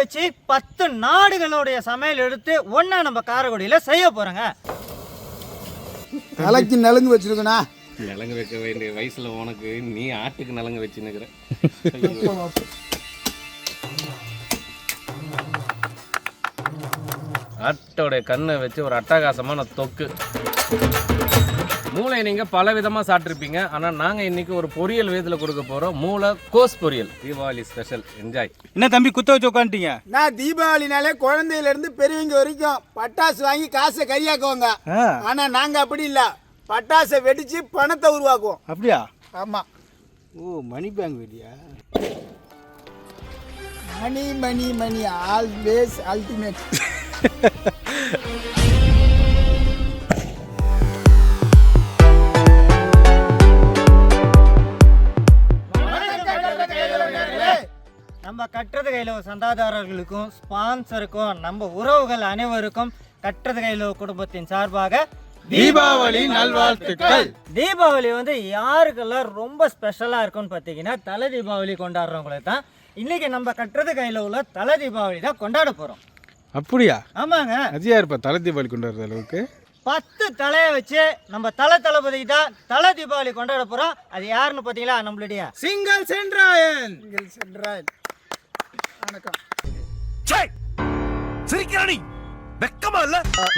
வச்சு பத்து நாடுகளுடைய சமையல் எடுத்து ஒண்ணா நம்ம காரைக்குடியில செய்ய போறோங்க. தலைக்கு நலுங்கு வச்சிருக்கணா நலங்கு வைக்க வேண்டிய வயசுல உனக்கு நீ ஆட்டுக்கு நலங்கு வச்சுன்னுக்குற. ஆட்டோடைய கண்ணை வச்சு ஒரு அட்டகாசமான தொக்கு. மூளை நீங்க பல விதமா சாப்பிட்ருப்பீங்க ஆனா நாங்க இன்னைக்கு ஒரு பொரியல் விதத்தில் கொடுக்க போறோம். மூளை கோஸ் பொரியல். தீபாவளி ஸ்பெஷல் என்ஜாய் என்ன தம்பி குத்த வச்சு உட்காந்துட்டீங்க நான் தீபாவளினாலே குழந்தையில இருந்து பெரியவங்க வரைக்கும் பட்டாசு வாங்கி காசை கரியாக்குவாங்க ஆனா நாங்க அப்படி இல்ல. பட்டாசை வெடிச்சு பணத்தை உருவாக்குவோம். அப்படியா? ஆமா. ஓ மணி பேங்க் வெளியா மணி மணி மணி ஆல்வேஸ் அல்டிமேட் கையில சந்தாதாரர்களுக்கும் ஸ்பான்சருக்கும் நம்ம உறவுகள் அனைவருக்கும் கட்டுறது கையில குடும்பத்தின் சார்பாக தீபாவளி நல்வாழ்த்துக்கள். தீபாவளி வந்து யாருக்கெல்லாம் ரொம்ப ஸ்பெஷலாக இருக்கும்னு பார்த்தீங்கன்னா தலை தீபாவளி கொண்டாடுறவங்களுக்கு தான் இன்னைக்கு நம்ம கட்டுறது கையில் உள்ள தலை தீபாவளி தான் கொண்டாட போகிறோம் அப்படியா? ஆமாங்க. அஜயா இருப்பா தலை தீபாவளி கொண்டு வர்ற அளவுக்கு? பத்து தலையை வச்சு நம்ம தலை தளபதி தான் தலை தீபாவளி கொண்டாட போகிறோம் அது யாருன்னு பார்த்தீங்களா நம்மளுடைய? சிங்கல் சென்றாயன். சென்றாய் வணக்கம்.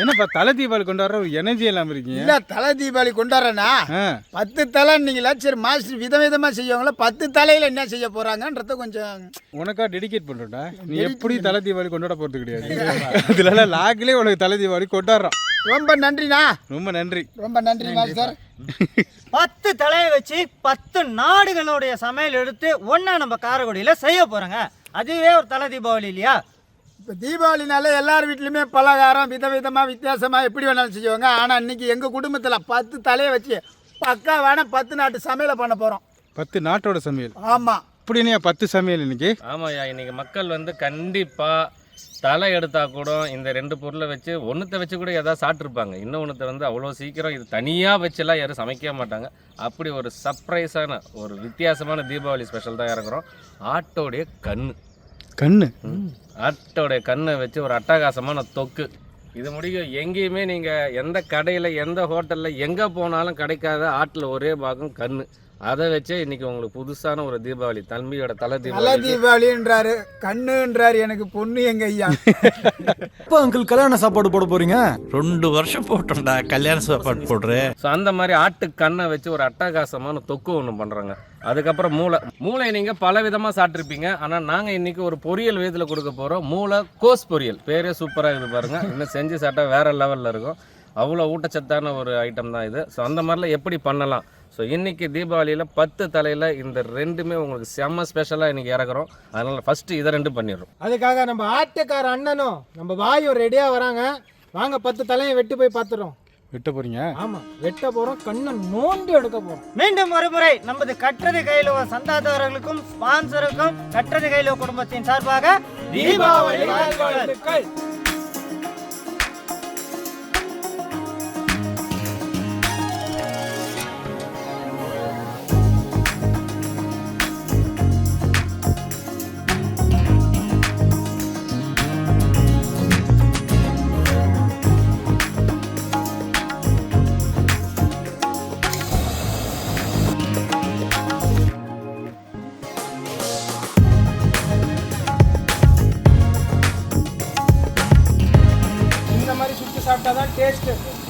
என்னப்பா தலை தீபாவளி கொண்டாடுற ஒரு எனர்ஜி இல்லாம இருக்கீங்க? இல்ல தலை தீபாவளி கொண்டாடுறேனா ஆ, பத்து தலைன்னீங்களா சரி மாஸ்டர் விதவிதமா செய்வாங்களா பத்து தலையில என்ன செய்ய போறாங்கன்றத கொஞ்சம் உனக்கா டெடிகேட் பண்றோம்டா நீ எப்படி தலை தீபாவளி கொண்டாட போறது கிடையாது. அதுல லாக்லயே உனக்கு தலை தீபாவளி கொண்டாடுறோம். ரொம்ப நன்றிண்ணா. ரொம்ப நன்றி. ரொம்ப நன்றி மாஸ்டர். பத்து தலையை வச்சு பத்து நாடுகளுடைய சமையல் எடுத்து ஒன்றா நம்ம காரைக்குடியில் செய்ய போகிறோங்க அதுவே ஒரு தலை தீபாவளி இல்லையா? இப்போ தீபாவளினால எல்லார் வீட்லையுமே பலகாரம் விதவிதமாக வித்தியாசமாக எப்படி வேணாலும் செய்வாங்க. ஆனால் இன்னைக்கு எங்கள் குடும்பத்தில் பத்து தலையை வச்சு பக்கா வேணா பத்து நாட்டு சமையலை பண்ண போகிறோம் பத்து நாட்டோட சமையல்? ஆமாம் அப்படின்னா பத்து சமையல் இன்னைக்கு? ஆமாய்யா இன்னைக்கு மக்கள் வந்து கண்டிப்பா தலை எடுத்தா கூட இந்த ரெண்டு பொருளை வச்சு ஒன்றுத்தை வச்சு கூட ஏதாவது சாப்பிட்ருப்பாங்க இன்னொன்றுத்தை வந்து அவ்வளோ சீக்கிரம் இது தனியாக வச்செல்லாம் யாரும் சமைக்கவே மாட்டாங்க. அப்படி ஒரு சர்ப்ரைஸான ஒரு வித்தியாசமான தீபாவளி ஸ்பெஷல் தான் இறக்குறோம் ஆட்டோடைய கண்ணு. கண்ணு? ஆட்டோடைய கண்ணை வச்சு ஒரு அட்டகாசமான தொக்கு. இது முடியும். எங்கேயுமே நீங்கள் எந்த கடையில் எந்த ஹோட்டலில் எங்கே போனாலும் கிடைக்காத ஆட்டில் ஒரே பாகம் கண்ணு. அதை வச்சே இன்னைக்கு உங்களுக்கு புதுசான ஒரு தீபாவளி தம்பியோட தலை தீபாவளி. தீபாவளின்றாரு கண்ணுன்றாரு எனக்கு பொண்ணு எங்க ஐயா. எப்போ அங்கிள் கல்யாண சாப்பாடு போட போறீங்க? ரெண்டு வருஷம் போட்டோம்டா கல்யாண சாப்பாடு போடுறேன் ஸோ அந்த மாதிரி ஆட்டு கண்ணை வச்சு ஒரு அட்டகாசமான தொக்கு ஒன்று பண்ணுறாங்க அதுக்கப்புறம் மூளை மூளை நீங்கள் பல விதமாக சாப்பிட்ருப்பீங்க ஆனால் நாங்கள் இன்னைக்கு ஒரு பொரியல் விதத்தில் கொடுக்க போகிறோம் மூளை கோஸ் பொரியல். பேரே சூப்பராக இருக்குது பாருங்க. இன்னும் செஞ்சு சாப்பிட்டா வேற லெவலில் இருக்கும். அவ்வளோ ஊட்டச்சத்தான ஒரு ஐட்டம் தான் இது. ஸோ அந்த மாதிரிலாம் எப்படி பண்ணலாம்? ஸோ இன்னைக்கு தீபாவளியில் பத்து தலையில் இந்த ரெண்டுமே உங்களுக்கு செம்ம ஸ்பெஷலாக இன்னைக்கு இறக்குறோம். அதனால் ஃபஸ்ட்டு இதை ரெண்டு பண்ணிடுறோம். அதுக்காக நம்ம ஆட்டுக்கார அண்ணனும் நம்ம வாயும் ரெடியா வராங்க. வாங்க பத்து தலையை வெட்டி போய் பார்த்துறோம் விட்ட போறீங்க? ஆமா வெட்ட போறோம் கண்ணை நோண்டி எடுக்க போறோம். மீண்டும் ஒரு முறை நமது கட்டுறது கையில் உள்ள சந்தாதாரர்களுக்கும் ஸ்பான்சருக்கும் கட்டுறது கையில் குடும்பத்தின் சார்பாக தீபாவளி வாழ்த்துக்கள். மாதிரி சுற்றி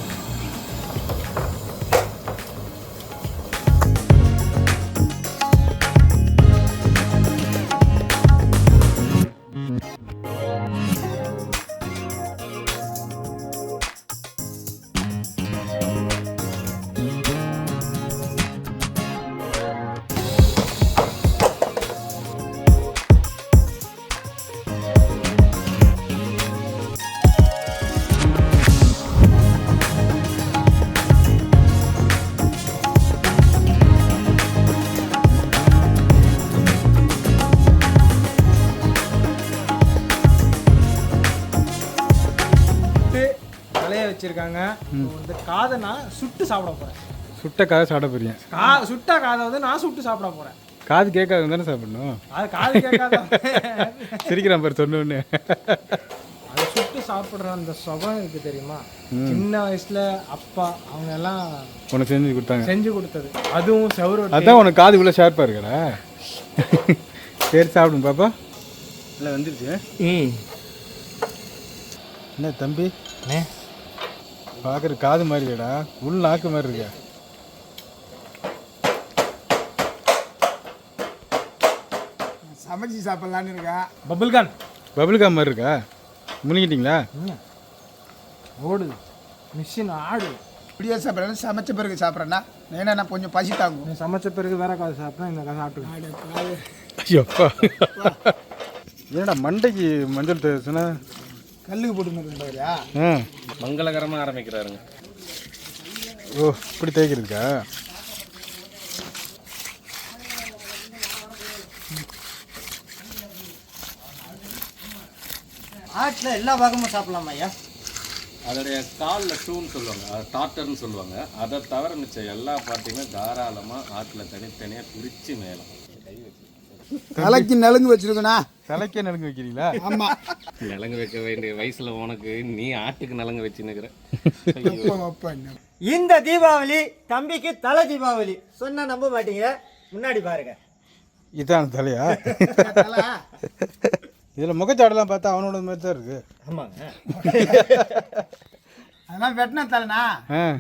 சுட்டு தலையை வச்சிருக்காங்க. இந்த காதை நான் சுட்டு சாப்பிட போறேன். சுட்ட கதை சாப்பிட போறீங்க கா சுட்ட காதை வந்து நான் சுட்டு சாப்பிட போறேன். காது கேட்காது தானே சாப்பிடணும்? அது காது கேட்காத சிரிக்கிறான் பாரு சொன்னோன்னு அதை சுட்டு சாப்பிட்ற அந்த சுகம் இருக்கு தெரியுமா? சின்ன வயசுல அப்பா அவங்க எல்லாம் உனக்கு செஞ்சு கொடுத்தாங்க. செஞ்சு கொடுத்தது. அதுவும் செவரு அதான் உனக்கு காது இவ்வளோ ஷார்ப்பாக இருக்கடா. சரி சாப்பிடும் பாப்பா. இல்லை வந்துருச்சு. என்ன தம்பி? பார்க்குற காது மாதிரி இல்லடா. உள் நாக்கு மாதிரி இருக்கா. சமைச்சு சாப்பிட்லான்னு இருக்கா? பபுல்கான். பபிள்காம் மாதிரி இருக்கா? முழுங்கிட்டீங்களா ஓடுது மிஷின் ஆடுது இப்படியே சாப்பிட்றேன். சமைச்ச பிறகு சாப்பிட்றேன்னா ஏன்னா நான் கொஞ்சம் பசி தாங்கும். நீ சமைச்ச பிறகு வேற காது சாப்பிட்டா இந்த காது சாப்பிட்டு ஐயோப்பா என்னடா மண்டைக்கு மஞ்சள் தேய்ச்சுன்னா கல்லுக்கு போட்டு இருந்தவரியா ஆ மங்களகரமாக ஆரம்பிக்கிறாருங்க. ஓ இப்படி தேய்க்கிறதுக்கா? ஆட்டில் எல்லா பாகமும் சாப்பிடலாமா ஐயா? அதோடைய காலில் ஷூன்னு சொல்லுவாங்க அது டாட்டர்னு சொல்லுவாங்க. அதை தவிர மிச்சம் எல்லா பார்ட்டியுமே தாராளமாக ஆட்டில் தனித்தனியாக பிரித்து மேலும் தலைக்கு நலுங்கு வச்சிருக்கண்ணா தலைக்கே நடுங்க வைக்கிறீங்களா? ஆமா. நலங்கு வைக்க வேண்டிய வயசில் உனக்கு நீ ஆட்டுக்கு நலங்கு வச்சுன்னுக்கிற. இந்த தீபாவளி தம்பிக்கு தலை தீபாவளி. சொன்னா நம்ப மாட்டீங்க. முன்னாடி பாருங்க. இதான் தலையா? தலை. இதில் முகச்சாடெல்லாம் பார்த்தா அவனோட மாதிரி தான் இருக்கு. ஆமாங்க. அதெல்லாம் வெட்டின தலைனா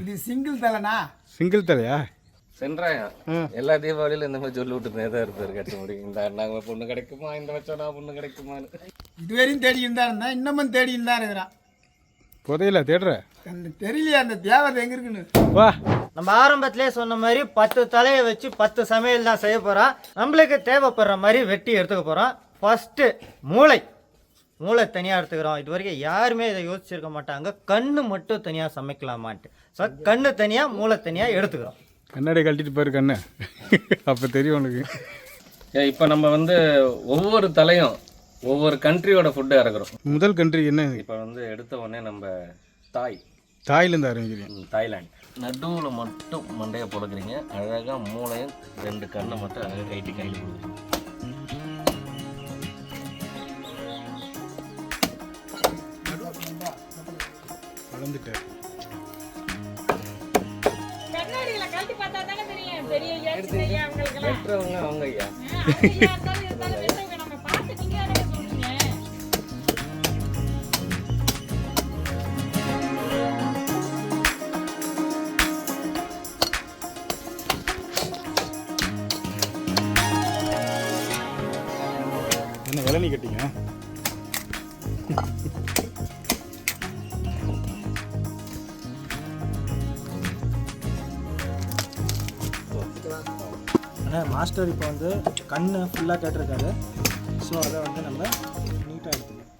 இது சிங்கிள் தலைனா சிங்கிள் தலையா? சென்றாயம் எல்லா தீபாவளியிலும் இந்த மாதிரி சொல்லி விட்டுனே தான் இருப்பார் கட்ட முடியும். இந்த நாங்கள் பொண்ணு கிடைக்குமா? இந்த வச்சோனா பொண்ணு கிடைக்குமான்னு. இதுவரையும் தேடிக்கிட்டு தான் இருந்தேன் இன்னமும் தேடிக்கிட்டு தான் இருக்கிறான் புதையில தேடுற? அந்த தெரியலையே அந்த தேவதை எங்க இருக்குன்னு. வா. நம்ம ஆரம்பத்திலே சொன்ன மாதிரி பத்து தலையை வச்சு பத்து சமையல் தான் செய்ய போகிறோம் நம்மளுக்கு தேவைப்படுற மாதிரி வெட்டி எடுத்துக்க போகிறோம் ஃபஸ்ட்டு மூளை. மூளை தனியாக எடுத்துக்கிறோம். இது வரைக்கும் யாருமே இதை யோசிச்சிருக்க மாட்டாங்க. கண்ணு மட்டும் தனியாக சமைக்கலாமான்ட்டு. ஸோ கண்ணு தனியாக மூளை தனியாக எடுத்துக்கிறோம். கண்ணாடி கழட்டிட்டு பாரு கண்ணு. அப்போ தெரியும் உனக்கு. இப்போ நம்ம வந்து ஒவ்வொரு தலையும் ஒவ்வொரு கண்ட்ரியோட ஃபுட்டு இறக்குறோம். முதல் கண்ட்ரி என்ன? இப்போ வந்து எடுத்த உடனே நம்ம தாய். தாய்லேருந்து ஆரம்பிக்கிறீங்க. தாய்லாந்து. நடுவில் மட்டும் மண்டையை புழக்கிறீங்க அழகாக மூளையும் ரெண்டு கண்ணை மட்டும் அழகாக கைட்டி கையில் கொடுக்குறீங்க. வளர்ந்துட்டார். வெட்டுறவங்க அவங்க ஐயா. ஆ, அது ஐயா இருந்தாலும் ஏன்னா மாஸ்டர் இப்போ வந்து கண்ணு ஃபுல்லாக கேட்டிருக்காரு. ஸோ அதை வந்து நம்ம நீட்டாக எடுத்துக்கணும்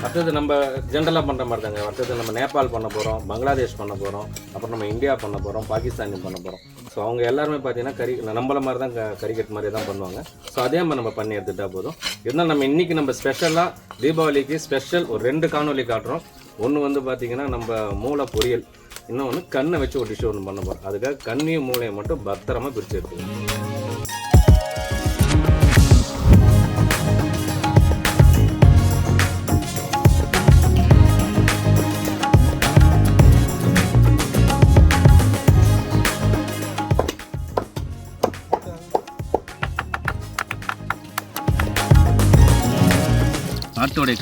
அடுத்தது நம்ம ஜென்ரலாக பண்ணுற மாதிரி தாங்க. அடுத்தது நம்ம நேபாள் பண்ண போகிறோம் பங்களாதேஷ் பண்ண போகிறோம் அப்புறம் நம்ம இந்தியா பண்ண போகிறோம் பாகிஸ்தான் பண்ண போகிறோம் ஸோ அவங்க எல்லாருமே பார்த்தீங்கன்னா கறி நம்மள மாதிரி தான் க- கறிக்கட் மாதிரி தான் பண்ணுவாங்க. ஸோ அதே மாதிரி நம்ம பண்ணி எடுத்துட்டா போதும். இருந்தாலும் நம்ம இன்றைக்கி நம்ம ஸ்பெஷலாக தீபாவளிக்கு ஸ்பெஷல் ஒரு ரெண்டு காணொலி காட்டுறோம். ஒன்று வந்து பார்த்தீங்கன்னா நம்ம மூளை பொரியல். இன்னொன்று கண்ணை வச்சு ஒரு டிஷ் ஒன்று பண்ண போகிறோம் அதுக்காக கண்ணையும் மூளையை மட்டும் பத்திரமாக பிரித்து எடுத்துக்கணும்.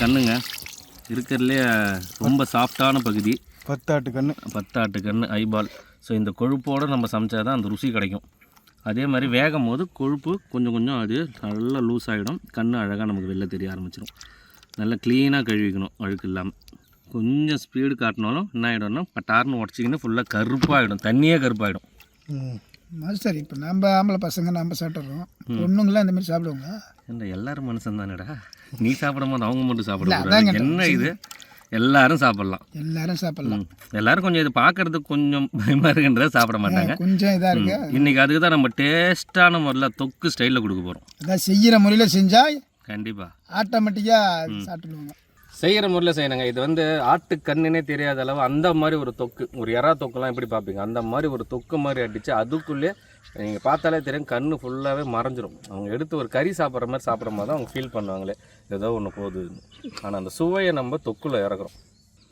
கண்ணுங்க. இருக்கிறதுலே ரொம்ப சாஃப்டான பகுதி. பத்தாட்டு கண்ணு. பத்தாட்டு கண்ணு ஐபால் ஸோ இந்த கொழுப்போடு நம்ம சமைச்சா தான் அந்த ருசி கிடைக்கும். அதே மாதிரி வேகும் போது கொழுப்பு கொஞ்சம் கொஞ்சம் அது நல்லா லூஸ் ஆகிடும் கண் அழகாக நமக்கு வெளில தெரிய ஆரம்பிச்சிடும் நல்லா க்ளீனாக கழுவிக்கணும் அழுக்கு இல்லாமல் கொஞ்சம் ஸ்பீடு காட்டினாலும் என்ன ஆகிடும்னா பட்டார்னு உடச்சிக்கின்னு ஃபுல்லாக கருப்பாகிடும் தண்ணியே கருப்பாகிடும் மாஸ்டர் இப்போ நம்ம ஆம்பளை பசங்க நம்ம சாப்பிட்றோம் பொண்ணுங்களாம் இந்த மாதிரி சாப்பிடுவாங்க என்ன எல்லாரும் மனுஷன் தானேடா. நீ சாப்பிடும் போது அவங்க மட்டும் இல்ல, சாப்பிட அதாங்க என்ன இது? எல்லாரும் சாப்பிட்லாம். எல்லாரும் சாப்பிடலாம். எல்லாரும் கொஞ்சம் இது பார்க்கறதுக்கு கொஞ்சம் பயமா இருக்குன்றத சாப்பிட மாட்டாங்க. கொஞ்சம் இதாக இருக்கு? இன்னைக்கு அதுக்கு தான் நம்ம டேஸ்டான முறையில் தொக்கு ஸ்டைலில் கொடுக்க போகிறோம் அதான் செய்கிற முறையில் செஞ்சால் கண்டிப்பா. ஆட்டோமேட்டிக்காக சாப்பிட்டுடுவாங்க. செய்கிற முறையில் செய்யணுங்க. இது வந்து ஆட்டு கண்ணுனே தெரியாத அளவு அந்த மாதிரி ஒரு தொக்கு ஒரு எறா தொக்குலாம் எப்படி பார்ப்பீங்க? அந்த மாதிரி ஒரு தொக்கு மாதிரி அடித்து அதுக்குள்ளே நீங்கள் பார்த்தாலே தெரியும் கண்ணு ஃபுல்லாகவே மறைஞ்சிரும். அவங்க எடுத்து ஒரு கறி சாப்பிட்ற மாதிரி சாப்பிட்ற மாதிரி தான் அவங்க ஃபீல் பண்ணுவாங்களே. ஏதோ ஒன்று போகுதுன்னு ஆனால் அந்த சுவையை நம்ம தொக்குல இறக்குறோம்.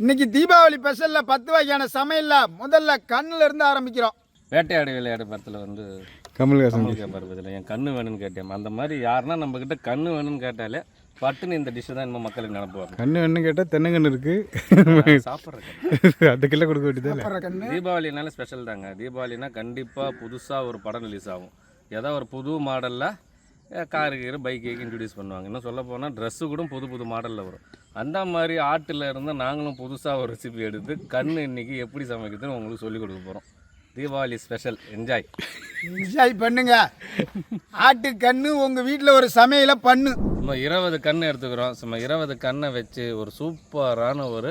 இன்னைக்கு தீபாவளி ஸ்பெஷலில் பத்து வகையான சமையலில் முதல்ல கண்ணுல இருந்து ஆரம்பிக்கிறோம். வேட்டையாடு விளையாடு படத்தில் வந்து கமல்ஹாசன் கமல் கேட்பார் பதில் என் கண்ணு வேணும்னு கேட்டேன். அந்த மாதிரி யாருன்னா நம்மக்கிட்ட கண்ணு வேணும்னு கேட்டாலே பட்டுன்னு இந்த டிஷ்ஷு தான் இன்னும் மக்களுக்கு நினப்புவாங்க கண்ணு வேணும்னு கேட்டால் தென்னங்கன்று இருக்கு. சாப்பிட்றேன். அந்த கிலோ கொடுக்க கண்ணு. தீபாவளினால ஸ்பெஷல் தாங்க. தீபாவளினா கண்டிப்பாக புதுசாக ஒரு படம் ரிலீஸ் ஆகும். ஏதோ ஒரு புது மாடலில் காரு கீரு பைக் இன்ட்ரடியூஸ் பண்ணுவாங்க. இன்னும் சொல்ல போனால் ட்ரெஸ்ஸு கூட புது புது மாடலில் வரும். அந்த மாதிரி ஆட்டில் இருந்து நாங்களும் புதுசாக ஒரு ரெசிபி எடுத்து கண் இன்னைக்கு எப்படி சமைக்கிறதுன்னு உங்களுக்கு சொல்லிக் கொடுக்க போகிறோம் தீபாவளி ஸ்பெஷல் என்ஜாய் என்ஜாய் பண்ணுங்க. ஆட்டு கண்ணு உங்கள் வீட்டில் ஒரு சமையலை பண்ணு. சும்மா இருபது கண் எடுத்துக்கிறோம். சும்மா இருபது கண்ணை வச்சு ஒரு சூப்பரான ஒரு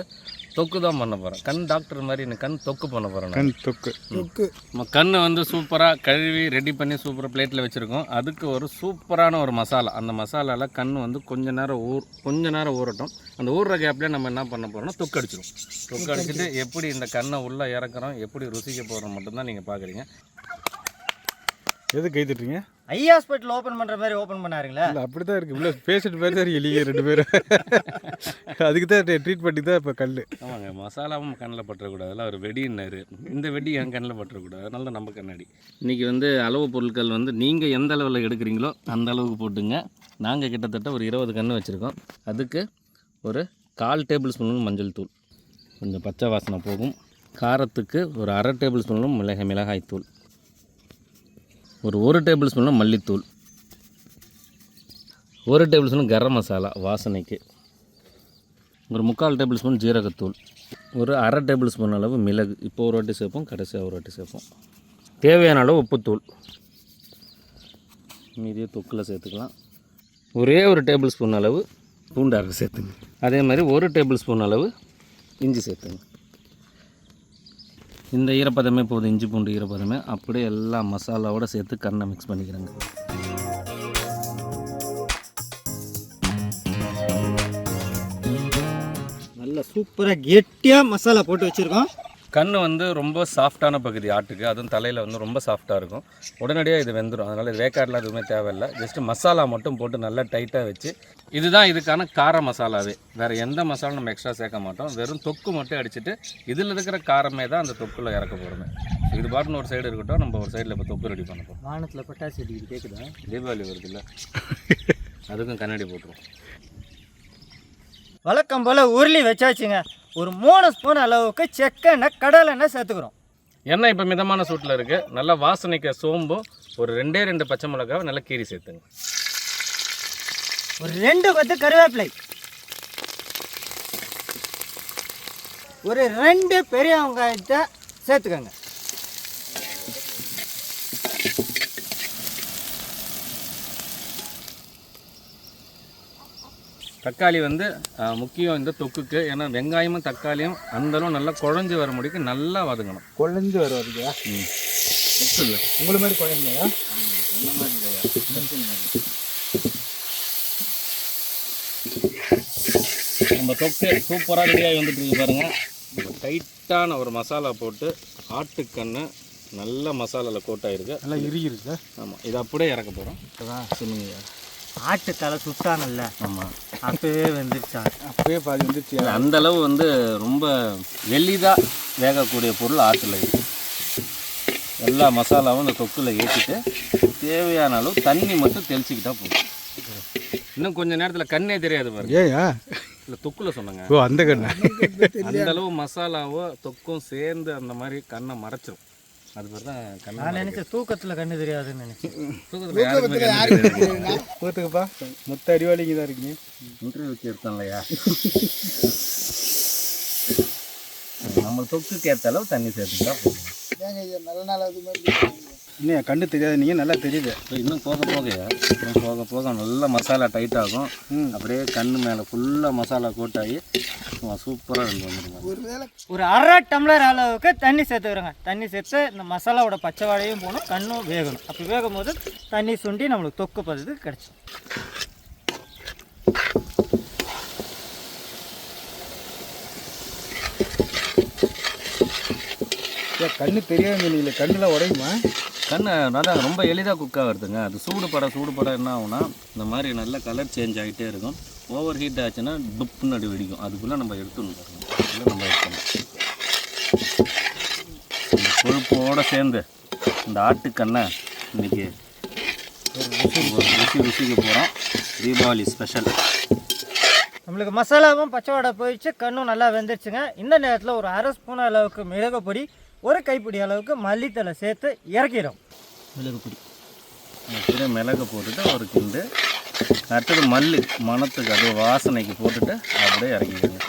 தொக்கு தான் பண்ண போகிறேன் கண் டாக்டர் மாதிரி எனக்கு கண் தொக்கு பண்ண போகிறேன் கண் தொக்கு. தொக்கு நம்ம கண்ணை வந்து சூப்பராக கழுவி ரெடி பண்ணி சூப்பராக பிளேட்டில் வச்சுருக்கோம். அதுக்கு ஒரு சூப்பரான ஒரு மசாலா. அந்த மசாலாவில் கண் வந்து கொஞ்ச நேரம் ஊர் கொஞ்ச நேரம் ஊறட்டும். அந்த ஊறுற கேப்லேயே நம்ம என்ன பண்ண போகிறோம்னா தொக்கு அடிச்சிடும் தொக்கு அடிச்சுட்டு எப்படி இந்த கண்ணை உள்ளே இறக்குறோம் எப்படி ருசிக்க போகிறோம் மட்டும்தான் நீங்கள் பார்க்குறீங்க எது கை தட்டுறீங்க? ஐ ஹாஸ்பிட்டல் ஓப்பன் பண்ணுற மாதிரி ஓப்பன் பண்ணாருங்களா. இல்லை அப்படி தான் இருக்குது இவ்வளோ பேஷண்ட் மாதிரி தான் எலிங்க ரெண்டு பேரும். அதுக்கு தான் ட்ரீட் பண்ணி தான் இப்போ கல் ஆமாங்க மசாலாவும் கண்ணில் பற்றக்கூடாது அதெல்லாம் ஒரு வெடின்னாரு. இந்த வெடி என் கண்ணில் பற்றக்கூடாது அதனால தான் நம்ம கண்ணாடி. இன்றைக்கி வந்து அளவு பொருட்கள் வந்து நீங்கள் எந்த அளவில் எடுக்கிறீங்களோ அந்த அளவுக்கு போட்டுங்க. நாங்கள் கிட்டத்தட்ட ஒரு இருபது கன்று வச்சுருக்கோம். அதுக்கு ஒரு கால் டேபிள் ஸ்பூன் மஞ்சள் தூள். கொஞ்சம் பச்சை வாசனை போகும். காரத்துக்கு ஒரு அரை டேபிள் ஸ்பூனும் மிளகாய் மிளகாய் தூள் ஒரு ஒரு டேபிள் ஸ்பூனில் மல்லித்தூள். ஒரு டேபிள் ஸ்பூன் கரம் மசாலா வாசனைக்கு. ஒரு முக்கால் டேபிள் ஸ்பூன் ஜீரகத்தூள். ஒரு அரை டேபிள் ஸ்பூன் அளவு மிளகு. இப்போ ஒரு வாட்டி சேர்ப்போம் கடைசியாக ஒரு வாட்டி சேர்ப்போம். தேவையான அளவு உப்புத்தூள். மீதியை தொக்கில் சேர்த்துக்கலாம். ஒரே ஒரு டேபிள் ஸ்பூன் அளவு பூண்டு அரை சேர்த்துங்க. அதே மாதிரி ஒரு டேபிள் ஸ்பூன் அளவு இஞ்சி சேர்த்துங்க. இந்த ஈரப்பதமே போதும் இஞ்சி பூண்டு ஈரப்பதமே. அப்படியே எல்லா மசாலாவோட சேர்த்து கண்ணை மிக்ஸ் பண்ணிக்கிறேங்க. நல்ல சூப்பராக கெட்டியாக மசாலா போட்டு வச்சுருக்கோம். கண் வந்து ரொம்ப சாஃப்டான பகுதி ஆட்டுக்கு. அதுவும் தலையில் வந்து ரொம்ப சாஃப்டாக இருக்கும். உடனடியாக இது வெந்துடும் அதனால் இது வேக்காடெலாம் எதுவுமே தேவையில்லை. ஜஸ்ட்டு மசாலா மட்டும் போட்டு நல்லா டைட்டாக வச்சு. இதுதான் இதுக்கான கார மசாலாவே. வேறு எந்த மசாலும் நம்ம எக்ஸ்ட்ரா சேர்க்க மாட்டோம். வெறும் தொக்கு மட்டும் அடிச்சுட்டு இதில் இருக்கிற காரமே தான் அந்த தொக்குல இறக்க போகிறோமே இது பாட்டுன்னு ஒரு சைடு இருக்கட்டும். நம்ம ஒரு சைடில் இப்போ தொக்கு ரெடி பண்ண போகிறோம் வானத்தில் பட்டாசு அடிக்குது. கேட்குதா தீபாவளி வருதுல்ல அதுக்கும் கண்ணாடி போட்டுருவோம். வழக்கம் போல் உருளி வச்சாச்சுங்க. ஒரு மூணு ஸ்பூன் அளவுக்கு செக்கெண்ணெய் கடலெண்ணெய் சேர்த்துக்கிறோம். எண்ணெய் இப்போ மிதமான சூட்டில் இருக்குது நல்லா வாசனைக்கு சோம்பும் ஒரு ரெண்டே ரெண்டு பச்சை மிளகாவை நல்லா கீரி சேர்த்துங்க. ஒரு ரெண்டு கொத்து கருவேப்பிலை. ஒரு ரெண்டு பெரிய வெங்காயத்தை சேர்த்துக்கோங்க. தக்காளி வந்து முக்கியம் இந்த தொக்குக்கு. ஏன்னா வெங்காயமும் தக்காளியும் அந்தளவு நல்லா குழஞ்சி வர முடிக்கும் நல்லா வதங்கணும். கொழைஞ்சு வருவாருங்க உங்களை மாதிரி குழந்தைங்க நம்ம தொக்கு சூப்பராக ரெடியாகி வந்துட்டு இருக்கு பாருங்க. டைட்டான ஒரு மசாலா போட்டு ஆட்டுக்கண்ணை நல்ல மசாலாவில் கோட்டாயிருக்கு நல்லா இறுகிருக்கு ஆமாம் இது அப்படியே இறக்க போகிறோம் சொல்லுங்க ஆட்டு தலை சுட்டானல்ல. ஆமாம் அப்பவே வந்துருச்சா? அப்பயே பாதி வந்துருச்சு அந்த அளவு வந்து ரொம்ப எளிதாக வேகக்கூடிய பொருள் ஆற்றுல இது. எல்லா மசாலாவும் இந்த தொக்குல ஏற்றிட்டு தேவையான அளவு தண்ணி மட்டும் தெளிச்சுக்கிட்டா போதும். இன்னும் கொஞ்ச நேரத்தில் கண்ணே தெரியாது பாருங்க. ஏயா? இல்லை தொக்குல சொன்னாங்க. ஓ அந்த கண்ணா? அந்த அளவு மசாலாவோ தொக்கும் சேர்ந்து அந்த மாதிரி கண்ணை மறைச்சிரும். அது பேர் தான் நான் கண்ணை நினைச்சேன் தூக்கத்தில் கண்ணு தெரியாதுன்னு நினைச்சேன். தூக்கத்தில். போத்துக்குப்பா மொத்த அடிவாளிங்க தான் இருக்கீங்க இன்டர்வியூக்கு இருக்கோம் இல்லையா நம்ம தொக்குக்கு ஏற்ற அளவு தண்ணி சேர்த்துக்கிட்டா போதும். நல்ல நாள் அது மாதிரி. இன்னும் கண்ணு தெரியாது நீங்கள் நல்லா தெரியுது. இப்போ இன்னும் போக போக இன்னும் போக போக நல்லா மசாலா டைட் ஆகும். அப்படியே கண்ணு மேலே ஃபுல்லாக மசாலா கோட்டாகி சூப்பராக ரெண்டு வந்துருங்க. ஒருவேளை ஒரு அரை டம்ளர் அளவுக்கு தண்ணி சேர்த்துக்கிறோங்க தண்ணி சேர்த்து இந்த மசாலாவோட பச்சை வாடையும் போகணும் கண்ணும் வேகணும். அப்போ வேகும் போது தண்ணி சுண்டி நம்மளுக்கு தொக்கு பதத்துக்கு கிடச்சிடும். கண்ணு தெரியாத சொன்னீங்களே கண்ணுலாம் உடையுமா? கண்ணு அதான் ரொம்ப எளிதாக குக் ஆகிறதுங்க. அது சூடுபட சூடுபட என்ன ஆகும்னா இந்த மாதிரி நல்ல கலர் சேஞ்ச் ஆகிட்டே இருக்கும். ஓவர் ஹீட் ஆச்சுன்னா டுப்புன்னு அடி வெடிக்கும். அதுக்குள்ளே நம்ம எடுத்துடணும். அதுக்குள்ளே நம்ம எடுக்கணும். இந்த கொழுப்போடு சேர்ந்து இந்த ஆட்டுக்கண்ணை இன்றைக்கி ஒரு ருசி ருசிக்க போகிறோம் தீபாவளி ஸ்பெஷல் நம்மளுக்கு மசாலாவும் பச்சை வடை போயிடுச்சு. கண்ணும் நல்லா வெந்துருச்சுங்க. இந்த நேரத்தில் ஒரு அரை ஸ்பூன் அளவுக்கு மிளகு பொடி ஒரு கைப்பிடி அளவுக்கு மல்லித்தலை சேர்த்து இறக்கிடும் மிளகு பொடி அப்படியே மிளகு போட்டுட்டு ஒரு கிண்டு அடுத்தது மல்லி மணத்துக்கு அது வாசனைக்கு போட்டுட்டு அப்படியே இறக்கிடுங்க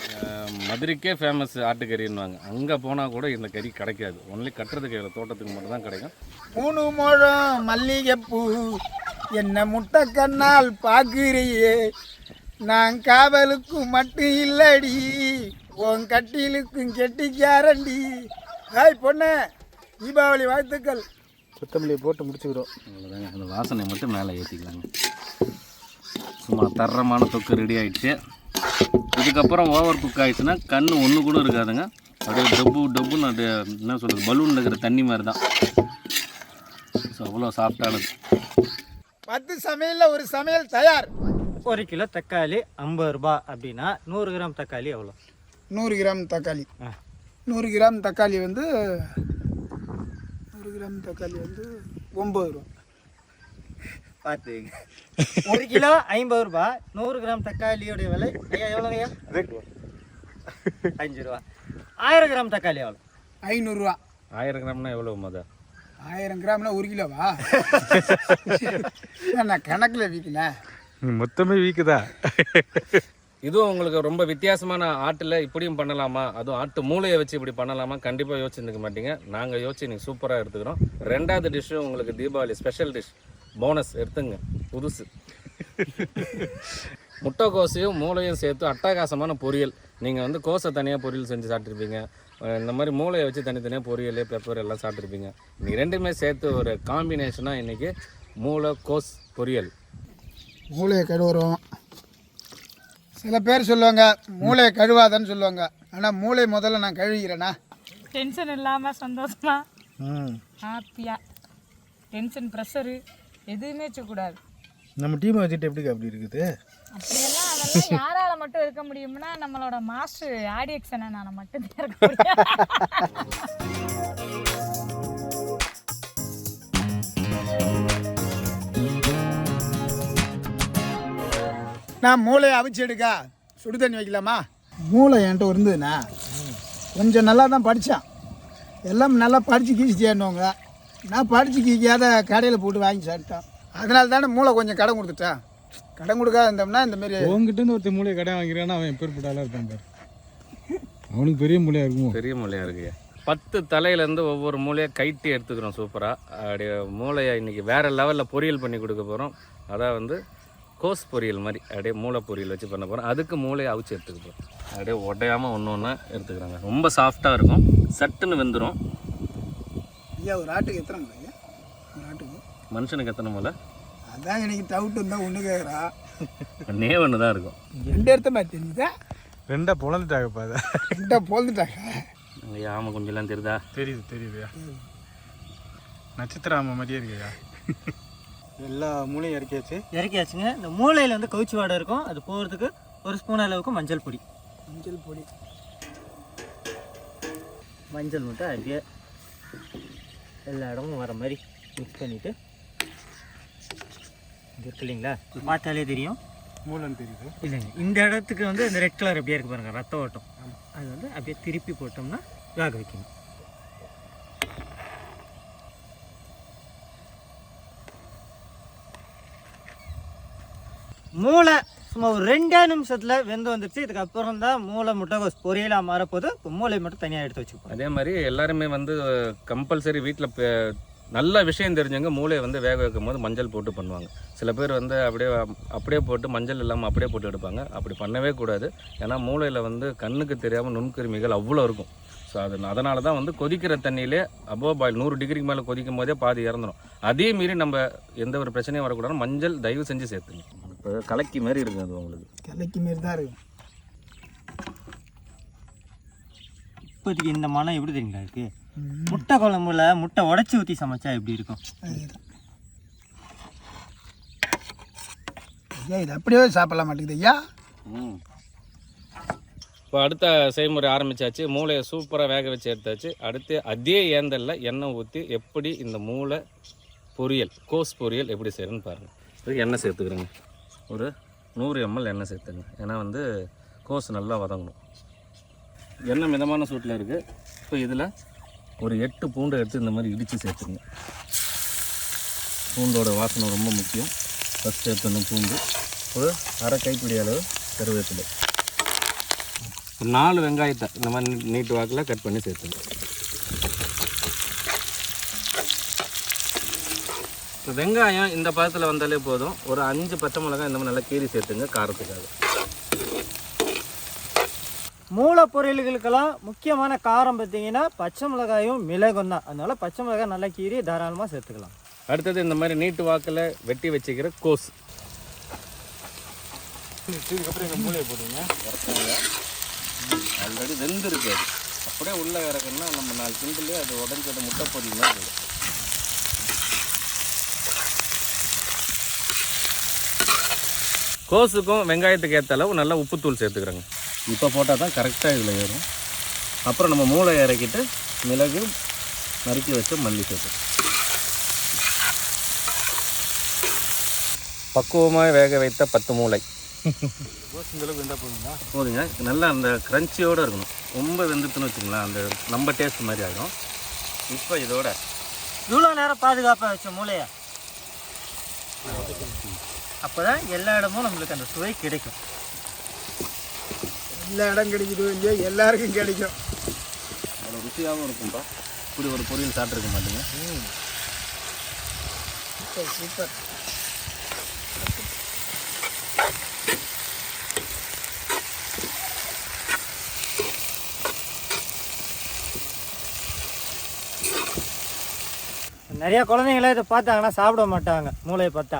மதுரைக்கே ஃபேமஸ் ஆட்டுக்கறின்னுவாங்க. அங்கே போனால் கூட இந்த கறி கிடைக்காது. ஒன்லி கட்டுறதுக்கு தோட்டத்துக்கு மட்டும் தான் கிடைக்கும். மூணு முழம் மல்லிகைப்பூ என்ன முட்டை கண்ணால் பார்க்குறியே நான் காவலுக்கு மட்டும் இல்லடி உன் கட்டிலுக்கும் கெட்டிக்காரண்டி. ஹாய் பொண்ணு. தீபாவளி வாழ்த்துக்கள். கொத்தமல்லியை போட்டு முடிச்சுக்கிறோம். அவ்வளோதாங்க அந்த வாசனை மட்டும் மேலே ஏற்றிக்கலாங்க சும்மா தரமான தொக்கு ரெடி ஆயிடுச்சு. இதுக்கப்புறம் ஓவர் குக் ஆயிடுச்சுன்னா கண் ஒன்று கூட இருக்காதுங்க. அப்படியே டப்பு டப்புன்னு அப்படியே என்ன சொல்கிறது பலூனில் இருக்கிற தண்ணி மாதிரி தான் ஸோ அவ்வளோ சாஃப்டானது பத்து சமையலில் ஒரு சமையல் தயார். ஒரு கிலோ தக்காளி ஐம்பது ரூபாய் அப்படின்னா நூறு கிராம் தக்காளி எவ்வளோ? நூறு கிராம் தக்காளி. ஆ. நூறு கிராம் தக்காளி வந்து கிராம் தக்காளி வந்து ஒம்பது ரூபா. பார்த்துங்க ஒரு கிலோ ஐம்பது ரூபாய் நூறு கிராம் தக்காளியோடைய விலை. ஐயா எவ்வளோங்கய்யா அஞ்சு ரூபா. ஆயிரம் கிராம் தக்காளி எவ்வளோ ஐநூறுரூவா ஆயிரம் கிராம்னா எவ்வளோ மொதல் ஆயிரம் கிராம்னா ஒரு கிலோவா? நான் கணக்கில் விற்கிறேன் மொத்தமே வீக்குதா? இதுவும் உங்களுக்கு ரொம்ப வித்தியாசமான ஆட்டில் இப்படியும் பண்ணலாமா? அதுவும் ஆட்டு மூளையை வச்சு இப்படி பண்ணலாமா? கண்டிப்பாக யோசிச்சுருக்க மாட்டீங்க. நாங்கள் யோசிச்சு நீங்கள் சூப்பராக எடுத்துக்கிறோம். ரெண்டாவது டிஷ்ஷு உங்களுக்கு தீபாவளி ஸ்பெஷல் டிஷ் போனஸ் எடுத்துங்க. புதுசு. முட்டைக்கோசையும் மூளையும் சேர்த்து அட்டகாசமான பொரியல். நீங்கள் வந்து கோசை தனியாக பொரியல் செஞ்சு சாப்பிட்ருப்பீங்க இந்த மாதிரி மூளையை வச்சு தனித்தனியாக பொரியல் பெப்பர் எல்லாம் சாப்பிட்ருப்பீங்க இன்னைக்கு ரெண்டுமே சேர்த்து ஒரு காம்பினேஷனாக இன்றைக்கி மூளை கோஸ் பொரியல். மூளையை கழுவுறோம் சில பேர் சொல்லுவாங்க மூளையை கழுவாதன்னு சொல்லுவாங்க. ஆனால் மூளை முதல்ல நான் கழுவிக்கிறேண்ணா டென்ஷன் இல்லாமல் சந்தோஷமா ஹாப்பியாக டென்ஷன் ப்ரெஷரு எதுவுமே வச்சக்கூடாது நம்ம டீமை வச்சுட்டு எப்படி அப்படி இருக்குது? அப்படியெல்லாம் அதெல்லாம் யாரால மட்டும் இருக்க முடியும்னா நம்மளோட மாஸ்டர் ஆடியக்ஷனை நான் மட்டும்தான் இருக்க முடியும். நான் மூளையை அவிச்சு எடுக்க? சுடு தண்ணி வைக்கலாமா? மூளை என்கிட்ட இருந்ததுண்ணா. கொஞ்சம் நல்லா தான் படித்தான் எல்லாம் நல்லா படித்து கீச்சிட்டேன்னுவாங்க நான் படித்து கீக்காத கடையில் போட்டு வாங்கி சாப்பிட்டேன். அதனால தானே மூளை கொஞ்சம் கடன் கொடுத்துட்டேன் கடன் கொடுக்காத இருந்தோம்னா இந்த மாதிரி உங்ககிட்ட இருந்து ஒருத்தர் மூளையை கடை வாங்கிறான்னா அவன் எப்பேற்பட்டாலும் இருப்பான் பாரு. அவனுக்கு பெரிய மூளையா இருக்குமோ? பெரிய மூளையாக இருக்கு. பத்து தலையிலேருந்து ஒவ்வொரு மூளையாக கைட்டி எடுத்துக்கிறோம் சூப்பராக அப்படியே மூளையை இன்றைக்கி வேறு லெவலில் பொரியல் பண்ணி கொடுக்க போகிறோம் அதான் வந்து கோஸ் பொரியல் மாதிரி அப்படியே மூளை பொரியல் வச்சு பண்ண போகிறோம் அதுக்கு மூளையை அவிச்சு எடுத்துக்க போகிறோம் அப்படியே உடையாமல் ஒன்று ஒன்றா எடுத்துக்கிறாங்க. ரொம்ப சாஃப்டாக இருக்கும். சட்டுன்னு வெந்துடும் ஐயா ஒரு ஆட்டுக்கு எத்தனை மூளை ஐயா? ஒரு ஆட்டுக்கு? மனுஷனுக்கு எத்தனை மூளை அதான் எனக்கு டவுட் இருந்தால் ஒன்று கேட்குறா நே ஒன்று தான் இருக்கும். ரெண்டு இடத்த மாதிரி தெரிஞ்சுதா? ரெண்டா பொழந்துட்டாங்கப்பா அதை ரெண்டா போந்துட்டாங்க ஐயா ஆமாம் கொஞ்சம்லாம் தெரியுதா? தெரியுது தெரியுதுயா நட்சத்திர ஆமை மாதிரியே இருக்குயா எல்லா மூளையும் இறக்கியாச்சு. இறக்கியாச்சுங்க. இந்த மூளையில் வந்து கவுச்சி வாடை இருக்கும். அது போகிறதுக்கு ஒரு ஸ்பூன் அளவுக்கு மஞ்சள் பொடி. மஞ்சள் பொடி. மஞ்சள் மட்டும் அப்படியே எல்லா இடமும் வர மாதிரி மிக்ஸ் பண்ணிவிட்டு இது இருக்கு இல்லைங்களா? பார்த்தாலே தெரியும். மூளைன்னு தெரியுது. இல்லைங்க. இந்த இடத்துக்கு வந்து இந்த ரெட் கலர் அப்படியே இருக்கு பாருங்க. ரத்த ஓட்டம். அது வந்து அப்படியே திருப்பி போட்டோம்னா வேக வைக்கணும் மூளை. சும்மா ஒரு ரெண்டே நிமிஷத்தில் வெந்து வந்துருச்சு. இதுக்கப்புறம் தான் மூளை முட்டைகோஸ் பொரியலாக மாறப்போது இப்போ மூளை மட்டும் தனியாக எடுத்து வச்சுப்போம் அதே மாதிரி எல்லாருமே வந்து கம்பல்சரி வீட்டில் நல்ல விஷயம் தெரிஞ்சவங்க மூளையை வந்து வேக வைக்கும் போது மஞ்சள் போட்டு பண்ணுவாங்க. சில பேர் வந்து அப்படியே அப்படியே போட்டு மஞ்சள் இல்லாமல் அப்படியே போட்டு எடுப்பாங்க. அப்படி பண்ணவே கூடாது. ஏன்னா மூளையில் வந்து கண்ணுக்கு தெரியாமல் நுண்கிருமிகள் அவ்வளோ இருக்கும். ஸோ அது அதனால தான் வந்து கொதிக்கிற தண்ணியிலே அபோவ் பாயில் நூறு டிகிரிக்கு மேலே கொதிக்கும் போதே பாதி இறந்துடும் அதே மீறி நம்ம எந்த ஒரு பிரச்சனையும் வரக்கூடாது மஞ்சள் தயவு செஞ்சு சேர்த்துங்க. கலக்கி மாதிரி இருக்குது அது உங்களுக்கு. கிளைக்கு மாரி தான் இருக்கும். இப்போதைக்கு இந்த மனம் எப்படி தெரியுங்களா இருக்கு? முட்டை குழம்புல முட்டை உடச்சி ஊற்றி சமைச்சா எப்படி இருக்கும்? ஐயா இது அப்படியே சாப்பிடலாம் மாட்டேங்குது. ஐயா. ம். இப்போ அடுத்த செய்முறை ஆரம்பிச்சாச்சு. மூளையை சூப்பராக வேக வச்சு எடுத்தாச்சு. அடுத்து அதே ஏந்தலில் எண்ணெய் ஊற்றி எப்படி இந்த மூளை பொரியல் கோஸ் பொரியல் எப்படி செய்யறதுன்னு பாருங்கள் எண்ணெய் சேர்த்துக்கிறேங்க. ஒரு நூறு எம்எல் எண்ணெய் சேர்த்துங்க. ஏன்னா வந்து கோஸ் நல்லா வதங்கணும். எண்ணெய் மிதமான சூட்டில் இருக்குது இப்போ இதில் ஒரு எட்டு பூண்டை எடுத்து இந்த மாதிரி இடித்து சேர்த்துங்க. பூண்டோட வாசனை ரொம்ப முக்கியம். ஃபஸ்ட் எடுத்துணும் பூண்டு. ஒரு அரை கைப்பிடி அளவு கருவேப்பிலை. ஒரு நாலு வெங்காயத்தை இந்த மாதிரி நீட்டு வாக்கில் கட் பண்ணி சேர்த்துங்க. வெங்காயம் இந்த பதத்தில் வந்தாலே போதும். ஒரு அஞ்சு பச்சை மிளகாய் இந்த மாதிரி நல்லா கீறி சேர்த்துங்க காரத்துக்காக. மூளை பொரியல்களுக்கெல்லாம் முக்கியமான காரம் பார்த்தீங்கன்னா பச்சை மிளகாயும் மிளகும் தான். அதனால பச்சை மிளகாய் நல்லா கீறி தாராளமாக சேர்த்துக்கலாம். அடுத்தது இந்த மாதிரி நீட்டு வாக்கில் வெட்டி வச்சுக்கிற கோஸ். இதுக்கப்புறம் எங்கள் மூளையை போடுங்க. ஆல்ரெடி வெந்திருக்கு அது. அப்படியே உள்ளே இறக்குன்னா நம்ம நாலு கிண்டுலேயே அது உடஞ்சி அது முட்டை பொரியல் மாதிரி கோஸுக்கும் வெங்காயத்துக்கு ஏற்ற அளவு நல்லா உப்புத்தூள் சேர்த்துக்கிறேங்க. இப்போ போட்டால் தான் கரெக்டாக இதில் ஏறும். அப்புறம் நம்ம மூளை இறக்கிட்டு மிளகு நறுக்கி வச்சு மல்லி சேர்த்து பக்குவமாக வேக வைத்த பத்து மூளை. போதுங்க. நல்லா அந்த க்ரன்ச்சியோடு இருக்கணும். ரொம்ப வெந்துட்டுன்னு வச்சுங்களேன் அந்த நம்ம டேஸ்ட் மாதிரி ஆகிடும் இப்போ இதோட. இவ்வளோ நேரம் பாதுகாப்பாக வச்ச மூளையை? அப்போ தான் எல்லா இடமும் நம்மளுக்கு அந்த சுவை கிடைக்கும். எல்லா இடம் கிடைக்குதோ இல்லையோ எல்லாருக்கும் கிடைக்கும். அவ்வளோ ருசியாகவும் இருக்கும்பா. இப்படி ஒரு பொரியல் சாப்பிட்ருக்க மாட்டீங்க. Super super. நிறைய குழந்தைங்களே இதை பார்த்தாங்கன்னா சாப்பிட மாட்டாங்க மூளையை பார்த்தா.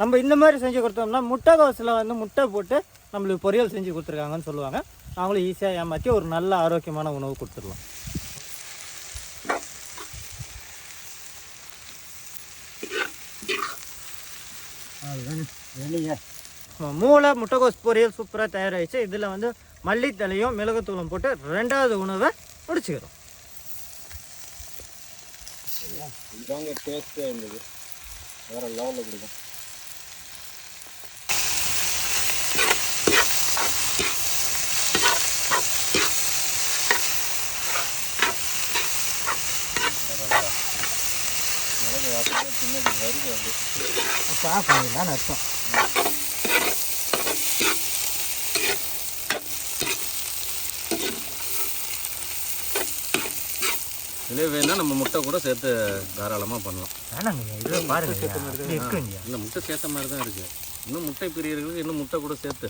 நம்ம இந்த மாதிரி செஞ்சு கொடுத்தோம்னா முட்டைகோஸில் வந்து முட்டை போட்டு நம்மளுக்கு பொரியல் செஞ்சு கொடுத்துருக்காங்கன்னு சொல்லுவாங்க. அவங்களும் ஈஸியாக ஏமாற்றி ஒரு நல்ல ஆரோக்கியமான உணவு கொடுத்துடலாம். மூளை முட்டைகோஸ் பொரியல் சூப்பராக தயாராகிடுச்சு இதில் வந்து மல்லித்தலையும் மிளகுத்தூளும் போட்டு ரெண்டாவது உணவை முடிச்சுக்கிறோம். இதாங்க டேஸ்ட்டே இருந்தது வேறு லெவலில் கொடுக்கும் வருது வந்து அப்போ ஆஃப் அர்த்தம் இதிலே வேணால் நம்ம முட்டை கூட சேர்த்து தாராளமாக பண்ணலாம் வேணாங்க இது பாருங்க இருக்குங்க இல்லை முட்டை சேர்த்த மாதிரி தான் இருக்குது இன்னும் முட்டை பிரியர்களுக்கு இன்னும் முட்டை கூட சேர்த்து.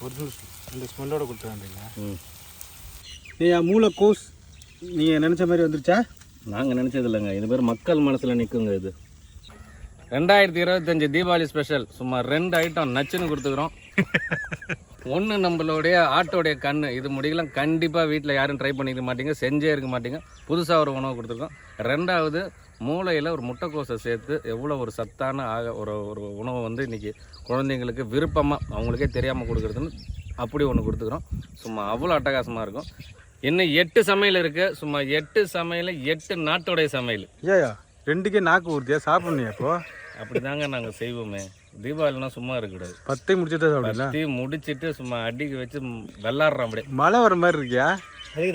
ஒரிஜினல் அந்த ஸ்மெல்லோட கொடுத்துருவாங்க ம். ஏய்யா மூளை கோஸ் நீங்கள் நினச்ச மாதிரி வந்துருச்சா? நாங்கள் நினச்சது இல்லைங்க. இது பேர் மக்கள் மனசில் நிற்குங்க இது. ரெண்டாயிரத்தி இருபத்தஞ்சு தீபாவளி ஸ்பெஷல் சும்மா ரெண்டு ஐட்டம் நச்சுன்னு கொடுத்துக்கிறோம். ஒன்று நம்மளுடைய ஆட்டோடைய கண் இது முடியலாம் கண்டிப்பாக வீட்டில் யாரும் ட்ரை பண்ணிக்க மாட்டீங்க. செஞ்சே இருக்க மாட்டீங்க. புதுசாக ஒரு உணவு கொடுத்துருக்கோம். ரெண்டாவது மூளையில் ஒரு முட்டைக்கோஸை சேர்த்து எவ்வளோ ஒரு சத்தான ஆக ஒரு ஒரு உணவை வந்து இன்றைக்கி குழந்தைங்களுக்கு விருப்பமாக அவங்களுக்கே தெரியாமல் கொடுக்குறதுன்னு அப்படி ஒன்று கொடுத்துக்கிறோம். சும்மா அவ்வளோ அட்டகாசமாக இருக்கும். இன்னும் எட்டு சமையல் இருக்குது சும்மா எட்டு சமையல் எட்டு நாட்டோடைய சமையல். ஏயா ரெண்டுக்கே நாக்கு ஊறுதியா? சாப்பிட்ணும் இப்போ? அப்படி தாங்க நாங்கள் செய்வோமே. தீபாவளினா சும்மா இருக்கக்கூடாது. பத்தே முடிச்சுட்டா சாப்பிடல பத்தி முடிச்சிட்டு சும்மா அடிக்க வச்சு வெள்ளாடுறோம் அப்படியே. மழை வர மாதிரி இருக்கியா?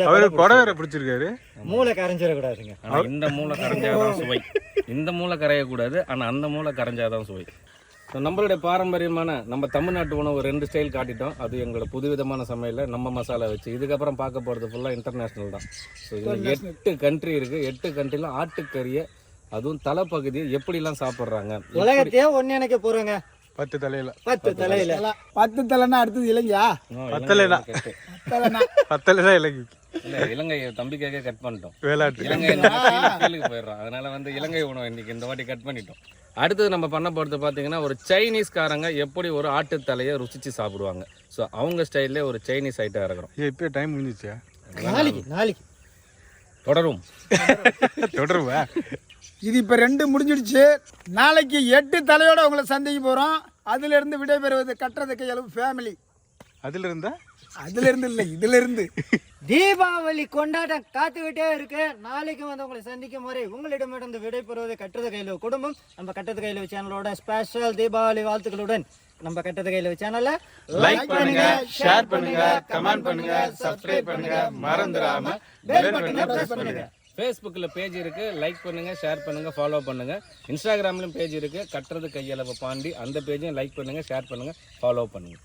அவரு கொடை வேற பிடிச்சிருக்காரு. மூளை கரைஞ்சிடக்கூடாதுங்க. ஆனா இந்த மூளை கரைஞ்சாதான் சுவை. இந்த மூளை கரையக்கூடாது ஆனா அந்த மூளை கரைஞ்சாதான் சுவை. ஸோ நம்மளுடைய பாரம்பரியமான நம்ம தமிழ்நாட்டு உணவு ரெண்டு ஸ்டைல் காட்டிட்டோம். அது எங்களோட புதுவிதமான சமையலில் நம்ம மசாலா வச்சு. இதுக்கப்புறம் பார்க்க போகிறது ஃபுல்லாக இன்டர்நேஷ்னல் தான். ஸோ இதில் எட்டு கண்ட்ரி இருக்குது எட்டு கண்ட்ரிலும் ஆட்டுக்கறியை அதுவும் தலைப்பகுதியை எப்படிலாம் சாப்பிட்றாங்க? உலகத்தையே ஒன்று நினைக்க போகிறோங்க பத்து தலையில. பத்து தலையில். பத்து தலைன்னா அடுத்தது இல்லைங்கயா பத்தலைடா. தலைனா பத்தலை தான் இலக்கிக்கு இல்ல இலங்கை தம்பிக்காக கட் பண்ணிட்டோம். வேளாட்டு இலங்கை போயிடுறோம். அதனால வந்து இலங்கை உணவு இன்னைக்கு இந்த வாட்டி கட் பண்ணிட்டோம். அடுத்தது நம்ம பண்ண போகிறது பார்த்தீங்கன்னா ஒரு சைனீஸ்காரங்க எப்படி ஒரு ஆட்டு தலையை ருசிச்சு சாப்பிடுவாங்க. ஸோ அவங்க ஸ்டைல்லே ஒரு சைனீஸ் ஐட்டம் இறக்குறோம் இப்போ டைம் முடிஞ்சிச்சா நாளைக்கு நாளைக்கு. தொடரும். தொடருவா? இது இப்போ ரெண்டு முடிஞ்சிடுச்சு. நாளைக்கு எட்டு தலையோட உங்களை சந்திக்க போகிறோம் அதிலிருந்து விடைபெறுவது கட்டுறது கையளவு ஃபேமிலி அதுல இருந்தா இல்லை இதிலிருந்து. தீபாவளி கொண்டாட்டம் காத்துக்கிட்டே இருக்கு. நாளைக்கு வந்து உங்களை சந்திக்கும் முறை உங்களிடமிருந்து விடைபெறுவது கட்டுறது கையில் குடும்பம் நம்ம கட்டுறது கையில் சேனலோட ஸ்பெஷல் தீபாவளி வாழ்த்துக்களுடன் நம்ம கட்டுறது கையில் சேனலை லைக் பண்ணுங்க ஷேர் பண்ணுங்க கமெண்ட் பண்ணுங்க சப்ஸ்கிரைப் பண்ணுங்க மறந்துடாம பெல் பட்டனை பிரஸ் பண்ணுங்க. ஃபேஸ்புக்கில் பேஜ் இருக்கு லைக் பண்ணுங்க ஷேர் பண்ணுங்க ஃபாலோ பண்ணுங்க. இன்ஸ்டாகிராம்லயும் பேஜ் இருக்கு கட்டுறது கையளவு பாண்டி. அந்த பேஜையும் லைக் பண்ணுங்க ஷேர் பண்ணுங்க ஃபாலோ பண்ணுங்க.